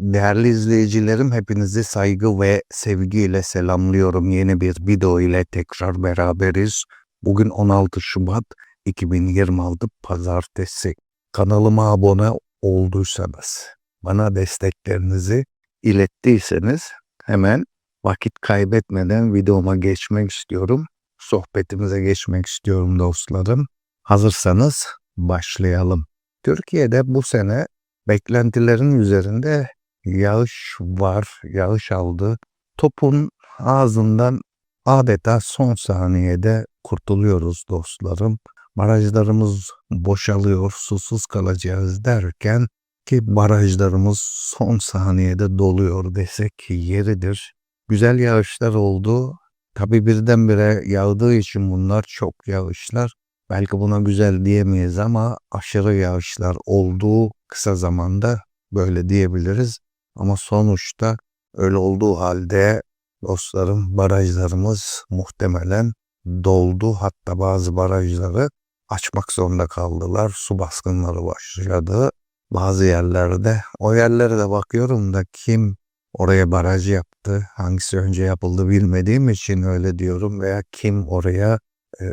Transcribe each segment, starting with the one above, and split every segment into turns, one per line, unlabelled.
Değerli izleyicilerim hepinizi saygı ve sevgiyle selamlıyorum. Yeni bir video ile tekrar beraberiz. Bugün 16 Şubat 2026 Pazartesi. Kanalıma abone olduysanız, bana desteklerinizi ilettiyseniz hemen vakit kaybetmeden videoma geçmek istiyorum. Sohbetimize geçmek istiyorum dostlarım. Hazırsanız başlayalım. Türkiye'de bu sene beklentilerin üzerinde yağış var, yağış aldı. Topun ağzından adeta son saniyede kurtuluyoruz dostlarım. Barajlarımız boşalıyor, susuz kalacağız derken ki barajlarımız son saniyede doluyor desek yeridir. Güzel yağışlar oldu. Tabi birdenbire yağdığı için bunlar çok yağışlar. Belki buna güzel diyemeyiz ama aşırı yağışlar olduğu kısa zamanda böyle diyebiliriz. Ama sonuçta öyle olduğu halde dostlarım barajlarımız muhtemelen doldu. Hatta bazı barajları açmak zorunda kaldılar. Su baskınları başladı. Bazı yerlerde o yerlere de bakıyorum da kim oraya baraj yaptı, hangisi önce yapıldı bilmediğim için öyle diyorum veya kim oraya e,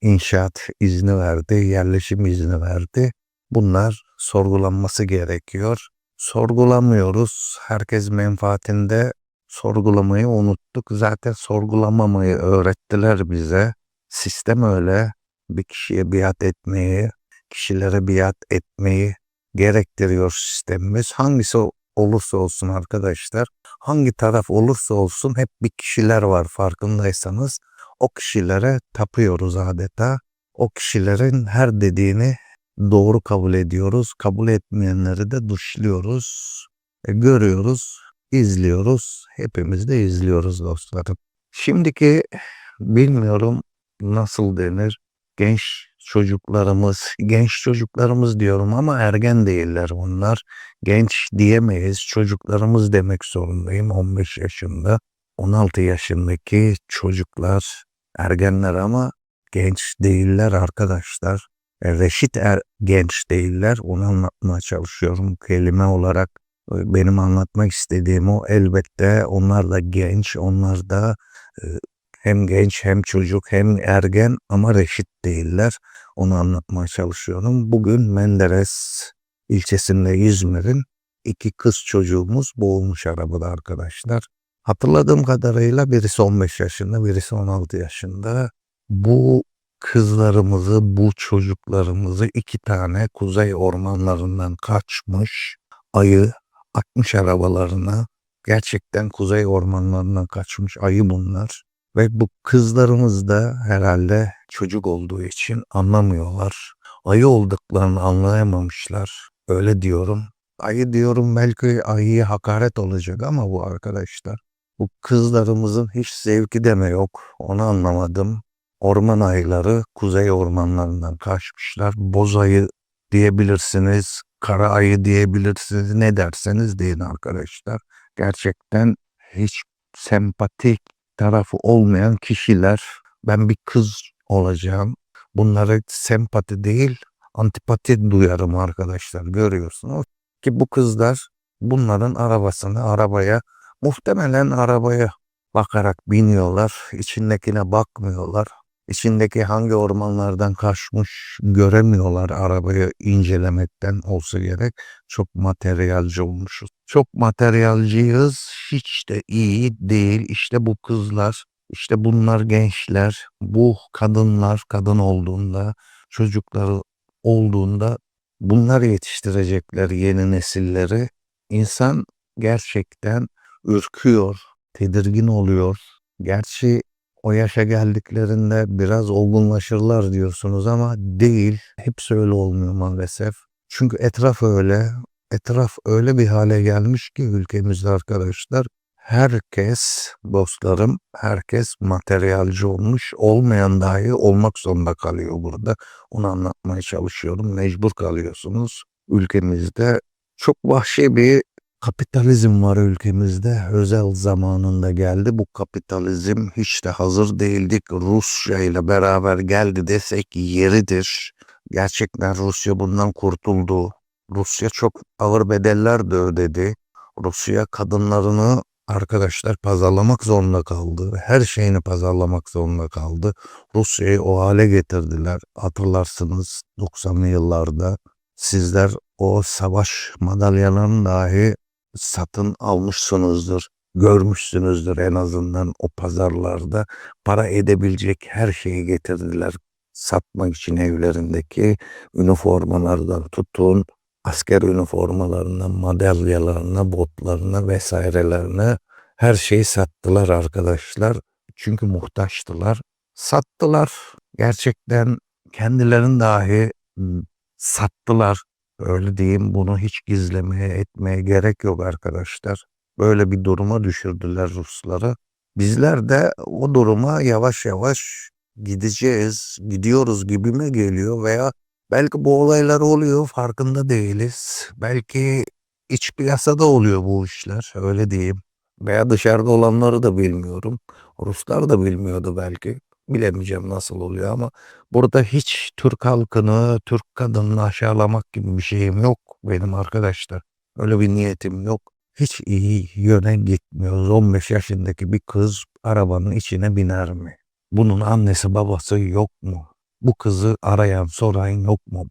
inşaat izni verdi, yerleşim izni verdi. Bunlar sorgulanması gerekiyor sorgulamıyoruz. Herkes menfaatinde sorgulamayı unuttuk. Zaten sorgulamamayı öğrettiler bize. Sistem öyle. Bir kişiye biat etmeyi, kişilere biat etmeyi gerektiriyor sistemimiz. Hangisi olursa olsun arkadaşlar, hangi taraf olursa olsun hep bir kişiler var farkındaysanız. O kişilere tapıyoruz adeta. O kişilerin her dediğini doğru kabul ediyoruz. Kabul etmeyenleri de dışlıyoruz. E, görüyoruz, izliyoruz. Hepimiz de izliyoruz dostlarım. Şimdiki bilmiyorum nasıl denir. Genç çocuklarımız, genç çocuklarımız diyorum ama ergen değiller bunlar. Genç diyemeyiz. Çocuklarımız demek zorundayım. 15 yaşında, 16 yaşındaki çocuklar, ergenler ama genç değiller arkadaşlar. E, reşit er, genç değiller. Onu anlatmaya çalışıyorum. Kelime olarak e, benim anlatmak istediğim o elbette onlar da genç, onlar da e, hem genç hem çocuk hem ergen ama reşit değiller. Onu anlatmaya çalışıyorum. Bugün Menderes ilçesinde İzmir'in iki kız çocuğumuz boğulmuş arabada arkadaşlar. Hatırladığım kadarıyla birisi 15 yaşında, birisi 16 yaşında. Bu kızlarımızı, bu çocuklarımızı iki tane kuzey ormanlarından kaçmış ayı atmış arabalarına. Gerçekten kuzey ormanlarından kaçmış ayı bunlar. Ve bu kızlarımız da herhalde çocuk olduğu için anlamıyorlar. Ayı olduklarını anlayamamışlar. Öyle diyorum. Ayı diyorum belki ayıya hakaret olacak ama bu arkadaşlar. Bu kızlarımızın hiç zevki deme yok. Onu anlamadım. Orman ayıları kuzey ormanlarından kaçmışlar. Boz ayı diyebilirsiniz, kara ayı diyebilirsiniz. Ne derseniz deyin arkadaşlar. Gerçekten hiç sempatik tarafı olmayan kişiler. Ben bir kız olacağım. Bunlara sempati değil, antipati duyarım arkadaşlar. Görüyorsunuz ki bu kızlar bunların arabasını arabaya muhtemelen arabaya bakarak biniyorlar. içindekine bakmıyorlar içindeki hangi ormanlardan kaçmış göremiyorlar arabayı incelemekten olsa gerek. Çok materyalci olmuşuz. Çok materyalciyiz. Hiç de iyi değil. İşte bu kızlar, işte bunlar gençler, bu kadınlar kadın olduğunda, çocukları olduğunda bunlar yetiştirecekler yeni nesilleri. İnsan gerçekten ürküyor, tedirgin oluyor. Gerçi o yaşa geldiklerinde biraz olgunlaşırlar diyorsunuz ama değil. Hepsi öyle olmuyor maalesef. Çünkü etraf öyle. etraf öyle bir hale gelmiş ki ülkemizde arkadaşlar herkes dostlarım herkes materyalci olmuş olmayan dahi olmak zorunda kalıyor burada. Onu anlatmaya çalışıyorum. Mecbur kalıyorsunuz. Ülkemizde çok vahşi bir kapitalizm var ülkemizde. Özel zamanında geldi. Bu kapitalizm hiç de hazır değildik. Rusya ile beraber geldi desek yeridir. Gerçekten Rusya bundan kurtuldu. Rusya çok ağır bedeller de ödedi. Rusya kadınlarını arkadaşlar pazarlamak zorunda kaldı. Her şeyini pazarlamak zorunda kaldı. Rusya'yı o hale getirdiler. Hatırlarsınız 90'lı yıllarda sizler o savaş madalyalarını dahi satın almışsınızdır. Görmüşsünüzdür en azından o pazarlarda. Para edebilecek her şeyi getirdiler satmak için evlerindeki üniformalardan tutun asker üniformalarına, madalyalarına, botlarına vesairelerine her şeyi sattılar arkadaşlar. Çünkü muhtaçtılar. Sattılar. Gerçekten kendilerini dahi sattılar. Öyle diyeyim bunu hiç gizlemeye etmeye gerek yok arkadaşlar. Böyle bir duruma düşürdüler Rusları. Bizler de o duruma yavaş yavaş gideceğiz, gidiyoruz gibime geliyor veya belki bu olaylar oluyor farkında değiliz. Belki iç piyasada oluyor bu işler öyle diyeyim. Veya dışarıda olanları da bilmiyorum. Ruslar da bilmiyordu belki. Bilemeyeceğim nasıl oluyor ama burada hiç Türk halkını, Türk kadınını aşağılamak gibi bir şeyim yok benim arkadaşlar. Öyle bir niyetim yok. Hiç iyi yöne gitmiyoruz. 15 yaşındaki bir kız arabanın içine biner mi? Bunun annesi babası yok mu? Bu kızı arayan soran yok mu?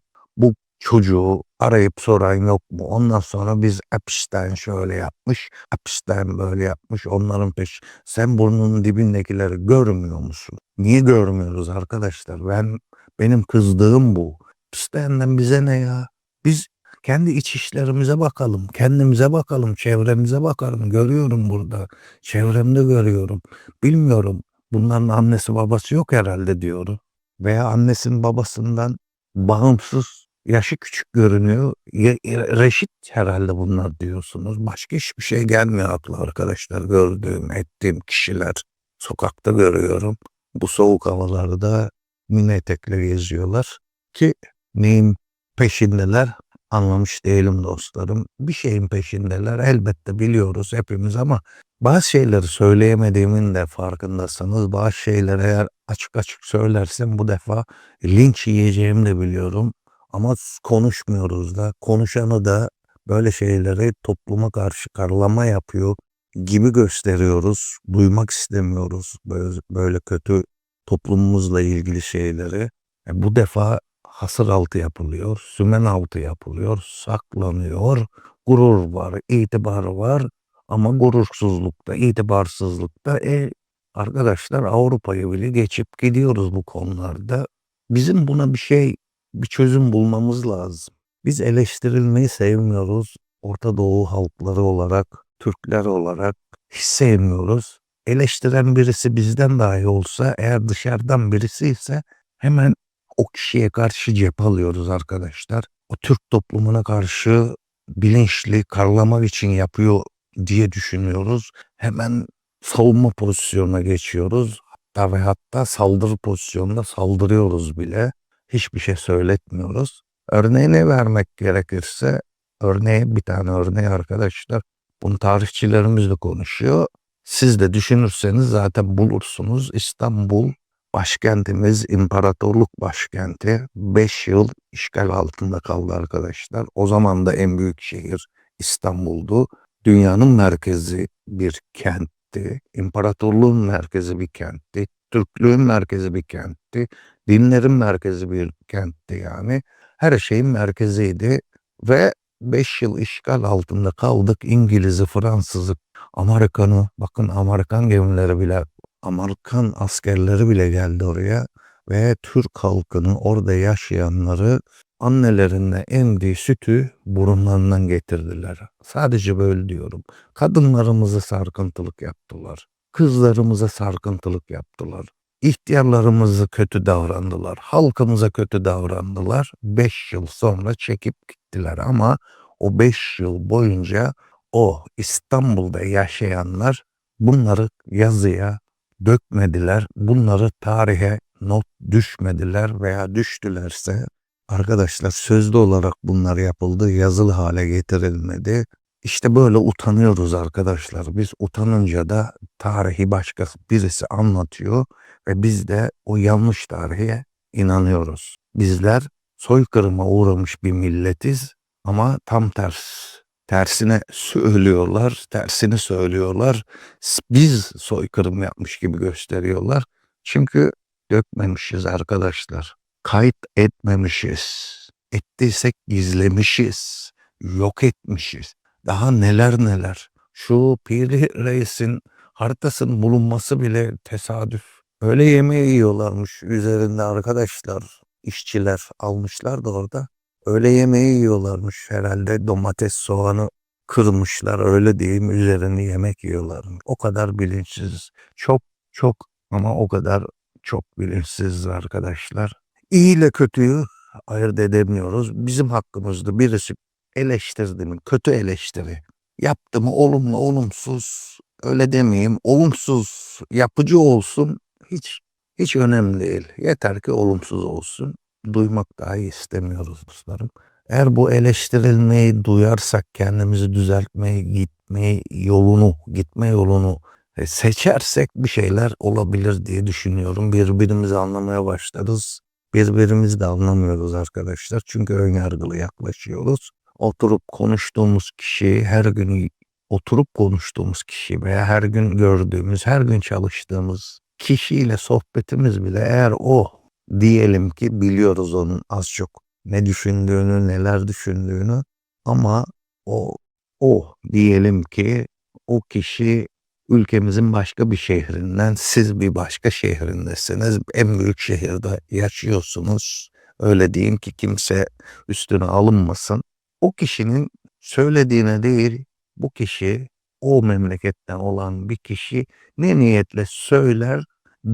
Çocuğu arayıp soran yok mu? Ondan sonra biz Epstein şöyle yapmış, Epstein böyle yapmış, onların peş. Sen burnunun dibindekileri görmüyor musun? Niye görmüyoruz arkadaşlar? Ben benim kızdığım bu. Epstein'den bize ne ya? Biz kendi iç işlerimize bakalım, kendimize bakalım, çevremize bakalım. Görüyorum burada, çevremde görüyorum. Bilmiyorum, bunların annesi babası yok herhalde diyorum. Veya annesinin babasından bağımsız, yaşı küçük görünüyor. Ye- reşit herhalde bunlar diyorsunuz. Başka hiçbir şey gelmiyor akla arkadaşlar. Gördüğüm, ettiğim kişiler sokakta görüyorum. Bu soğuk havalarda mini etekle geziyorlar ki neyin peşindeler anlamış değilim dostlarım. Bir şeyin peşindeler elbette biliyoruz hepimiz ama bazı şeyleri söyleyemediğimin de farkındasınız. Bazı şeyleri eğer açık açık söylersem bu defa linç yiyeceğimi de biliyorum. Ama konuşmuyoruz da konuşanı da böyle şeyleri topluma karşı karalama yapıyor gibi gösteriyoruz. Duymak istemiyoruz böyle, böyle kötü toplumumuzla ilgili şeyleri. E, bu defa hasır altı yapılıyor, sümen altı yapılıyor, saklanıyor, gurur var, itibar var ama gurursuzlukta, itibarsızlıkta e, arkadaşlar Avrupa'yı bile geçip gidiyoruz bu konularda. Bizim buna bir şey, bir çözüm bulmamız lazım. Biz eleştirilmeyi sevmiyoruz. Orta Doğu halkları olarak, Türkler olarak hiç sevmiyoruz. Eleştiren birisi bizden dahi olsa, eğer dışarıdan birisi ise hemen o kişiye karşı cep alıyoruz arkadaşlar. O Türk toplumuna karşı bilinçli karlamak için yapıyor diye düşünüyoruz. Hemen savunma pozisyonuna geçiyoruz. Hatta ve hatta saldırı pozisyonunda saldırıyoruz bile. Hiçbir şey söyletmiyoruz. Örneğini vermek gerekirse, örneği bir tane örneği arkadaşlar. Bunu tarihçilerimiz de konuşuyor. Siz de düşünürseniz zaten bulursunuz. İstanbul başkentimiz imparatorluk başkenti 5 yıl işgal altında kaldı arkadaşlar. O zaman da en büyük şehir İstanbul'du. Dünyanın merkezi bir kentti. İmparatorluğun merkezi bir kentti. Türklüğün merkezi bir kentti. Dinlerin merkezi bir kentti yani. Her şeyin merkeziydi ve 5 yıl işgal altında kaldık. İngiliz'i, Fransız'ı, Amerikan'ı, bakın Amerikan gemileri bile Amerikan askerleri bile geldi oraya ve Türk halkının orada yaşayanları annelerine emdiği sütü burunlarından getirdiler. Sadece böyle diyorum. Kadınlarımızı sarkıntılık yaptılar. Kızlarımıza sarkıntılık yaptılar. İhtiyarlarımızı kötü davrandılar. Halkımıza kötü davrandılar. Beş yıl sonra çekip gittiler ama o 5 yıl boyunca o İstanbul'da yaşayanlar bunları yazıya dökmediler. Bunları tarihe not düşmediler veya düştülerse arkadaşlar sözlü olarak bunlar yapıldı, yazılı hale getirilmedi. İşte böyle utanıyoruz arkadaşlar. Biz utanınca da tarihi başkası birisi anlatıyor ve biz de o yanlış tarihe inanıyoruz. Bizler soykırıma uğramış bir milletiz ama tam ters. Tersine söylüyorlar, tersini söylüyorlar. Biz soykırım yapmış gibi gösteriyorlar. Çünkü dökmemişiz arkadaşlar. Kayıt etmemişiz. Ettiysek gizlemişiz. Yok etmişiz. Daha neler neler. Şu Piri Reis'in haritasının bulunması bile tesadüf. Öyle yemeği yiyorlarmış üzerinde arkadaşlar. işçiler almışlar da orada. Öyle yemeği yiyorlarmış herhalde domates soğanı kırmışlar öyle diyeyim üzerine yemek yiyorlar. O kadar bilinçsiz. Çok çok ama o kadar çok bilinçsiz arkadaşlar. İyi ile kötüyü ayırt edemiyoruz. Bizim hakkımızda birisi eleştirdi mi? Kötü eleştiri. Yaptı mı olumlu olumsuz öyle demeyeyim. Olumsuz yapıcı olsun hiç hiç önemli değil. Yeter ki olumsuz olsun. Duymak dahi istemiyoruz dostlarım. Eğer bu eleştirilmeyi duyarsak kendimizi düzeltmeyi, gitmeyi yolunu, gitme yolunu e, seçersek bir şeyler olabilir diye düşünüyorum. Birbirimizi anlamaya başlarız. Birbirimizi de anlamıyoruz arkadaşlar. Çünkü önyargılı yaklaşıyoruz. Oturup konuştuğumuz kişi her gün oturup konuştuğumuz kişi veya her gün gördüğümüz, her gün çalıştığımız kişiyle sohbetimiz bile eğer o diyelim ki biliyoruz onun az çok ne düşündüğünü, neler düşündüğünü ama o o diyelim ki o kişi ülkemizin başka bir şehrinden, siz bir başka şehrindesiniz, en büyük şehirde yaşıyorsunuz. Öyle diyeyim ki kimse üstüne alınmasın. O kişinin söylediğine değil, bu kişi o memleketten olan bir kişi ne niyetle söyler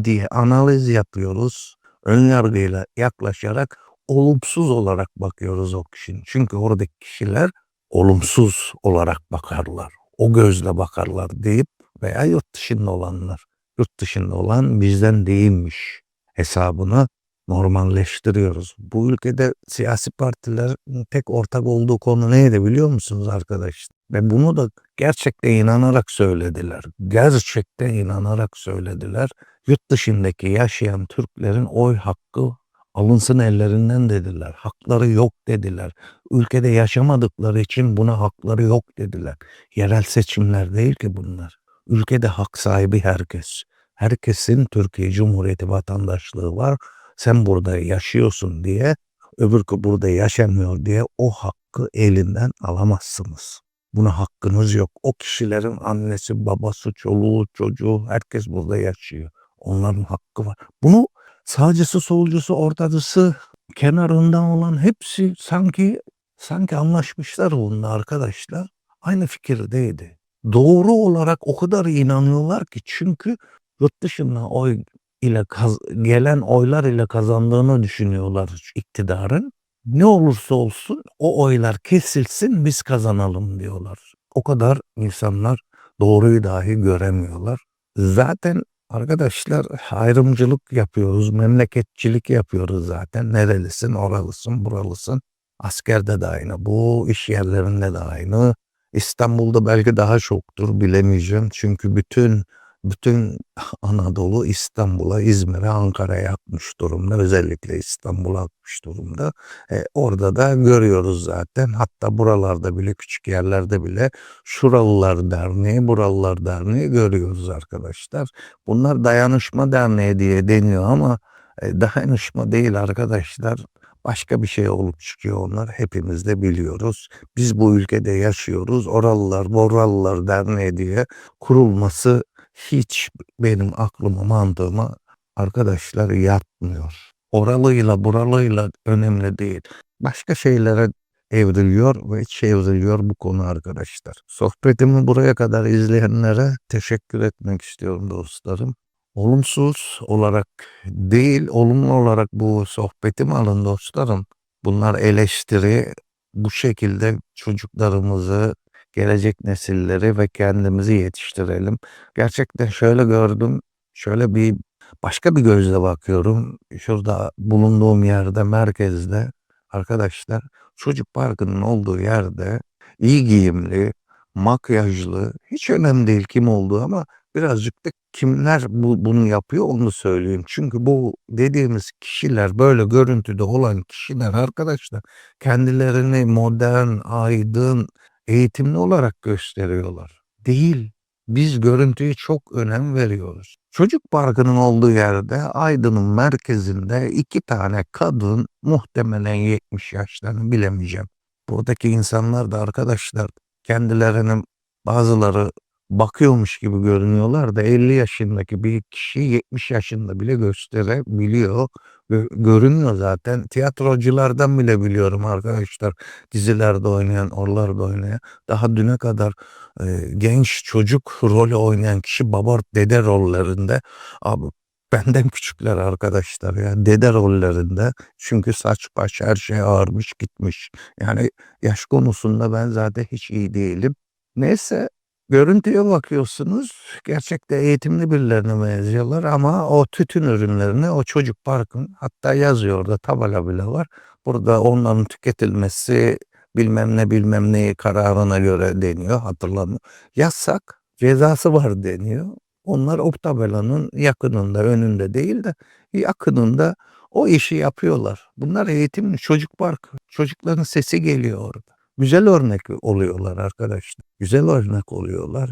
diye analiz yapıyoruz. Önyargıyla yaklaşarak olumsuz olarak bakıyoruz o kişinin. Çünkü oradaki kişiler olumsuz olarak bakarlar. O gözle bakarlar deyip veya yurt dışında olanlar. Yurt dışında olan bizden değilmiş hesabını normalleştiriyoruz. Bu ülkede siyasi partilerin tek ortak olduğu konu neydi biliyor musunuz arkadaşlar? Ve bunu da gerçekten inanarak söylediler. Gerçekten inanarak söylediler. Yurt dışındaki yaşayan Türklerin oy hakkı alınsın ellerinden dediler. Hakları yok dediler. Ülkede yaşamadıkları için buna hakları yok dediler. Yerel seçimler değil ki bunlar. Ülkede hak sahibi herkes. Herkesin Türkiye Cumhuriyeti vatandaşlığı var. Sen burada yaşıyorsun diye öbürkü burada yaşamıyor diye o hakkı elinden alamazsınız. Buna hakkınız yok. O kişilerin annesi, babası, çoluğu, çocuğu herkes burada yaşıyor. Onların hakkı var. Bunu sağcısı, solcusu, ortacısı, kenarından olan hepsi sanki sanki anlaşmışlar onunla arkadaşlar. Aynı fikirdeydi. Doğru olarak o kadar inanıyorlar ki çünkü yurt dışından oy ile kaz- gelen oylar ile kazandığını düşünüyorlar iktidarın. Ne olursa olsun o oylar kesilsin biz kazanalım diyorlar. O kadar insanlar doğruyu dahi göremiyorlar. Zaten arkadaşlar ayrımcılık yapıyoruz, memleketçilik yapıyoruz zaten. Nerelisin, oralısın, buralısın. Askerde de aynı, bu iş yerlerinde de aynı. İstanbul'da belki daha çoktur bilemeyeceğim. Çünkü bütün bütün Anadolu İstanbul'a, İzmir'e, Ankara'ya akmış durumda. Özellikle İstanbul'a akmış durumda. E, orada da görüyoruz zaten. Hatta buralarda bile küçük yerlerde bile Şuralılar Derneği, Buralılar Derneği görüyoruz arkadaşlar. Bunlar dayanışma derneği diye deniyor ama e, dayanışma değil arkadaşlar. Başka bir şey olup çıkıyor onlar. Hepimiz de biliyoruz. Biz bu ülkede yaşıyoruz. Oralılar, Boralılar Derneği diye kurulması hiç benim aklıma mantığıma arkadaşlar yatmıyor. Oralıyla buralıyla önemli değil. Başka şeylere evriliyor ve çevriliyor bu konu arkadaşlar. Sohbetimi buraya kadar izleyenlere teşekkür etmek istiyorum dostlarım. Olumsuz olarak değil, olumlu olarak bu sohbetimi alın dostlarım. Bunlar eleştiri bu şekilde çocuklarımızı, gelecek nesilleri ve kendimizi yetiştirelim. Gerçekten şöyle gördüm, şöyle bir başka bir gözle bakıyorum. Şurada bulunduğum yerde, merkezde arkadaşlar çocuk parkının olduğu yerde iyi giyimli, makyajlı, hiç önemli değil kim olduğu ama birazcık da kimler bu, bunu yapıyor onu söyleyeyim. Çünkü bu dediğimiz kişiler böyle görüntüde olan kişiler arkadaşlar kendilerini modern, aydın, eğitimli olarak gösteriyorlar. Değil. Biz görüntüye çok önem veriyoruz. Çocuk parkının olduğu yerde Aydın'ın merkezinde iki tane kadın muhtemelen 70 yaşlarını bilemeyeceğim. Buradaki insanlar da arkadaşlar kendilerinin bazıları bakıyormuş gibi görünüyorlar da 50 yaşındaki bir kişi 70 yaşında bile gösterebiliyor. Gö- görünüyor zaten. Tiyatroculardan bile biliyorum arkadaşlar. Dizilerde oynayan, oralarda oynayan. Daha düne kadar e, genç çocuk rolü oynayan kişi baba dede rollerinde. Abi benden küçükler arkadaşlar ya dede rollerinde. Çünkü saç baş her şey ağarmış gitmiş. Yani yaş konusunda ben zaten hiç iyi değilim. Neyse görüntüye bakıyorsunuz. Gerçekte eğitimli birilerine benziyorlar ama o tütün ürünlerini o çocuk parkın hatta yazıyor orada tabela bile var. Burada onların tüketilmesi bilmem ne bilmem ne kararına göre deniyor hatırlamıyorum. Yasak cezası var deniyor. Onlar o tabelanın yakınında önünde değil de yakınında o işi yapıyorlar. Bunlar eğitimli çocuk parkı. Çocukların sesi geliyor orada. Güzel örnek oluyorlar arkadaşlar. Güzel örnek oluyorlar.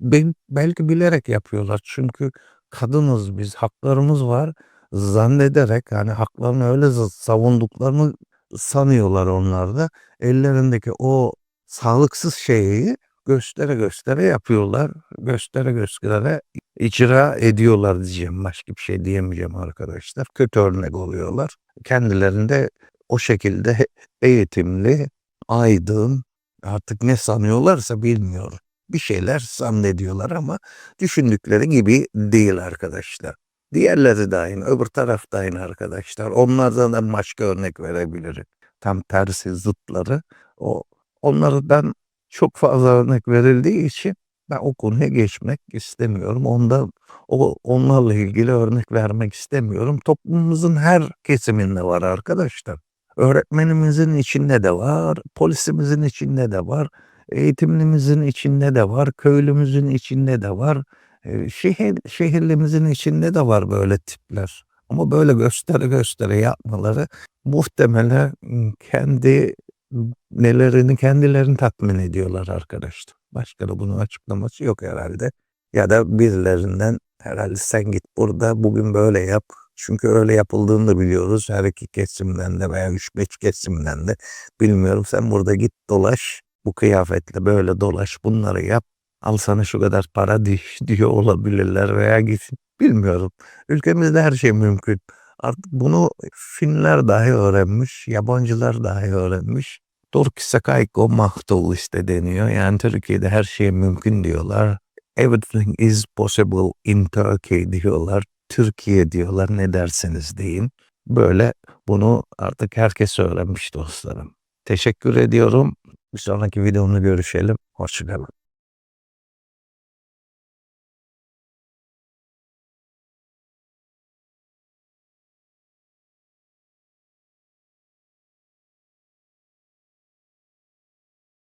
Bel- belki bilerek yapıyorlar. Çünkü kadınız biz, haklarımız var. Zannederek yani haklarını öyle savunduklarını sanıyorlar onlar da. Ellerindeki o sağlıksız şeyi göstere göstere yapıyorlar. Göstere göstere icra ediyorlar diyeceğim. Başka bir şey diyemeyeceğim arkadaşlar. Kötü örnek oluyorlar. Kendilerinde o şekilde eğitimli, aydın, artık ne sanıyorlarsa bilmiyorum. Bir şeyler zannediyorlar ama düşündükleri gibi değil arkadaşlar. Diğerleri de aynı, öbür taraf da arkadaşlar. Onlardan da başka örnek verebilirim. Tam tersi zıtları. O onlardan çok fazla örnek verildiği için ben o konuya geçmek istemiyorum. Onda o onlarla ilgili örnek vermek istemiyorum. Toplumumuzun her kesiminde var arkadaşlar. Öğretmenimizin içinde de var, polisimizin içinde de var, eğitimlimizin içinde de var, köylümüzün içinde de var, şehir şehirlimizin içinde de var böyle tipler. Ama böyle göstere göstere yapmaları muhtemelen, kendi nelerini kendilerini tatmin ediyorlar arkadaşlar. Başka da bunun açıklaması yok herhalde. Ya da birilerinden herhalde sen git burada bugün böyle yap. Çünkü öyle yapıldığını da biliyoruz. Her iki kesimden de veya 3-5 kesimden de bilmiyorum. Sen burada git dolaş. Bu kıyafetle böyle dolaş. Bunları yap. Al sana şu kadar para di diyor olabilirler veya git bilmiyorum. Ülkemizde her şey mümkün. Artık bunu Finler dahi öğrenmiş, yabancılar dahi öğrenmiş. Turkis'e kaiko mahtul işte deniyor. Yani Türkiye'de her şey mümkün diyorlar. Everything is possible in Turkey diyorlar. Türkiye diyorlar ne derseniz deyin. Böyle bunu artık herkes öğrenmiş dostlarım. Teşekkür ediyorum. Bir sonraki videomda görüşelim. Hoşçakalın.